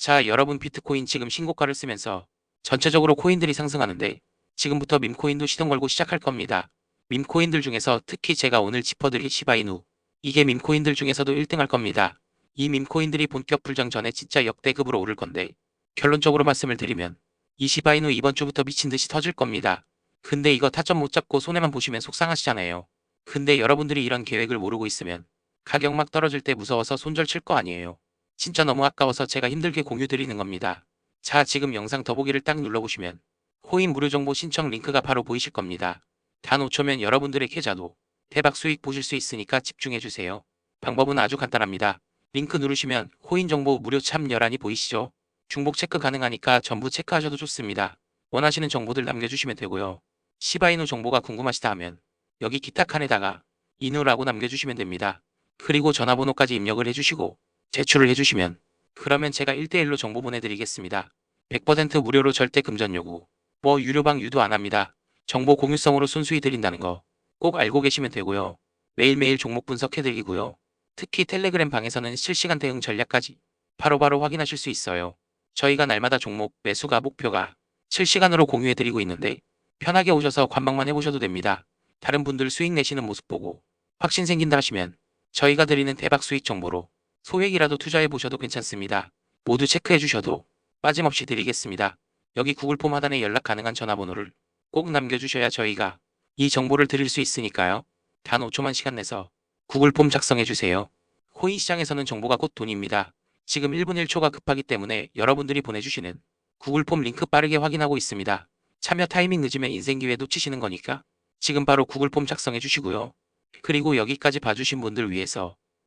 자, 여러분 비트코인 지금 신고가를 쓰면서 전체적으로 코인들이 상승하는데 지금부터 밈코인도 시동 걸고 시작할 겁니다. 밈코인들 중에서 특히 제가 오늘 짚어드릴 시바이누 이게 밈코인들 중에서도 1등 할 겁니다. 이 밈코인들이 본격 불장 전에 진짜 역대급으로 오를 건데 결론적으로 말씀을 드리면 이 시바이누 이번 주부터 미친 듯이 터질 겁니다. 근데 이거 타점 못 잡고 손해만 보시면 속상하시잖아요. 근데 여러분들이 이런 계획을 모르고 있으면 가격 막 떨어질 때 무서워서 손절 칠 거 아니에요. 진짜 너무 아까워서 제가 힘들게 공유 드리는 겁니다. 자, 지금 영상 더보기를 딱 눌러보시면 코인 무료 정보 신청 링크가 바로 보이실 겁니다. 단 5초면 여러분들의 계좌도 대박 수익 보실 수 있으니까 집중해주세요. 방법은 아주 간단합니다. 링크 누르시면 코인 정보 무료 참여란이 보이시죠? 중복 체크 가능하니까 전부 체크하셔도 좋습니다. 원하시는 정보들 남겨주시면 되고요. 시바이누 정보가 궁금하시다 하면 여기 기타 칸에다가 이누라고 남겨주시면 됩니다. 그리고 전화번호까지 입력을 해주시고 제출을 해주시면 그러면 제가 1대1로 정보 보내드리겠습니다. 100% 무료로 절대 금전 요구. 뭐 유료방 유도 안 합니다. 정보 공유성으로 순수히 드린다는 거 꼭 알고 계시면 되고요. 매일매일 종목 분석해드리고요. 특히 텔레그램 방에서는 실시간 대응 전략까지 바로바로 확인하실 수 있어요. 저희가 날마다 종목 매수가 목표가 실시간으로 공유해드리고 있는데 편하게 오셔서 관망만 해보셔도 됩니다. 다른 분들 수익 내시는 모습 보고 확신 생긴다 하시면 저희가 드리는 대박 수익 정보로 소액이라도 투자해 보셔도 괜찮습니다. 모두 체크해 주셔도 빠짐없이 드리겠습니다. 여기 구글 폼 하단에 연락 가능한 전화번호를 꼭 남겨주셔야 저희가 이 정보를 드릴 수 있으니까요. 단 5초만 시간 내서 구글 폼 작성해 주세요. 코인 시장에서는 정보가 곧 돈입니다. 지금 1분 1초가 급하기 때문에 여러분들이 보내주시는 구글 폼 링크 빠르게 확인하고 있습니다. 참여 타이밍 늦으면 인생 기회 놓치시는 거니까 지금 바로 구글 폼 작성해 주시고요. 그리고 여기까지 봐주신 분들 위해서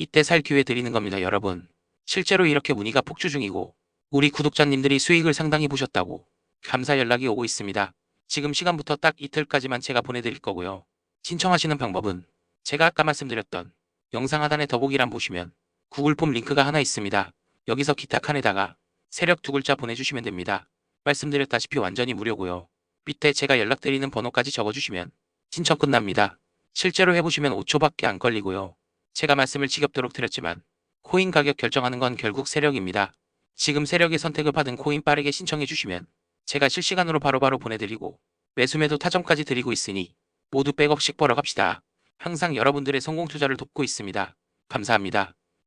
이때 살 기회 드리는 겁니다 여러분. 실제로 이렇게 문의가 폭주 중이고 우리 구독자님들이 수익을 상당히 보셨다고 감사 연락이 오고 있습니다. 지금 시간부터 딱 이틀까지만 제가 보내드릴 거고요. 신청하시는 방법은 제가 아까 말씀드렸던 영상 하단에 더보기란 보시면 구글 폼 링크가 하나 있습니다. 여기서 기타 칸에다가 세력 두 글자 보내주시면 됩니다. 말씀드렸다시피 완전히 무료고요. 밑에 제가 연락드리는 번호까지 적어주시면 신청 끝납니다. 실제로 해보시면 5초밖에 안 걸리고요. 제가 말씀을 지겹도록 드렸지만 코인 가격 결정하는 건 결국 세력입니다. 지금 세력의 선택을 받은 코인 빠르게 신청해 주시면 제가 실시간으로 바로바로 보내드리고 매수매도 타점까지 드리고 있으니 모두 백억씩 벌어 갑시다. 항상 여러분들의 성공 투자를 돕고 있습니다. 감사합니다.